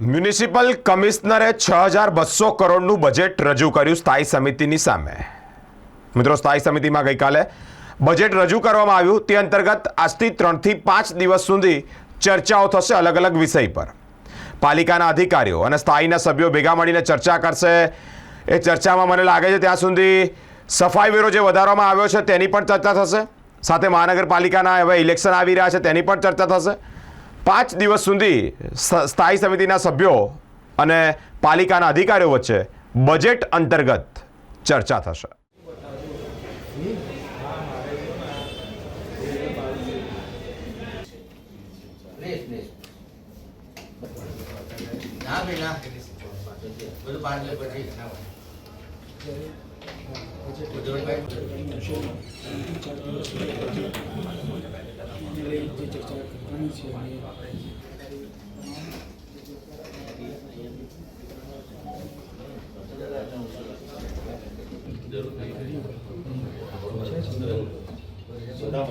Municipal કમિશનરે છ હજાર બસો કરોડનું બજેટ રજૂ કર્યું સ્થાયી સમિતિની સામે. મિત્રો, સ્થાયી સમિતિમાં ગઈકાલે બજેટ રજૂ કરવામાં આવ્યું. તે અંતર્ગત આજથી ત્રણથી પાંચ દિવસ સુધી ચર્ચાઓ થશે અલગ અલગ વિષય પર. પાલિકાના અધિકારીઓ અને સ્થાયીના સભ્યો ભેગા મળીને ચર્ચા કરશે. એ ચર્ચામાં મને લાગે છે ત્યાં સુધી સફાઈ વેરો જે વધારવામાં આવ્યો છે તેની પણ ચર્ચા થશે. સાથે મહાનગરપાલિકાના હવે ઇલેક્શન આવી રહ્યા છે તેની પણ ચર્ચા થશે. પાંચ દિવસ સુધી સ્થાયી સમિતિના સભ્યો અને પાલિકાના અધિકારીઓ વચ્ચે બજેટ અંતર્ગત ચર્ચા થશે. ના ભાઈ ના બધું પાંચ લે પછી શહેરના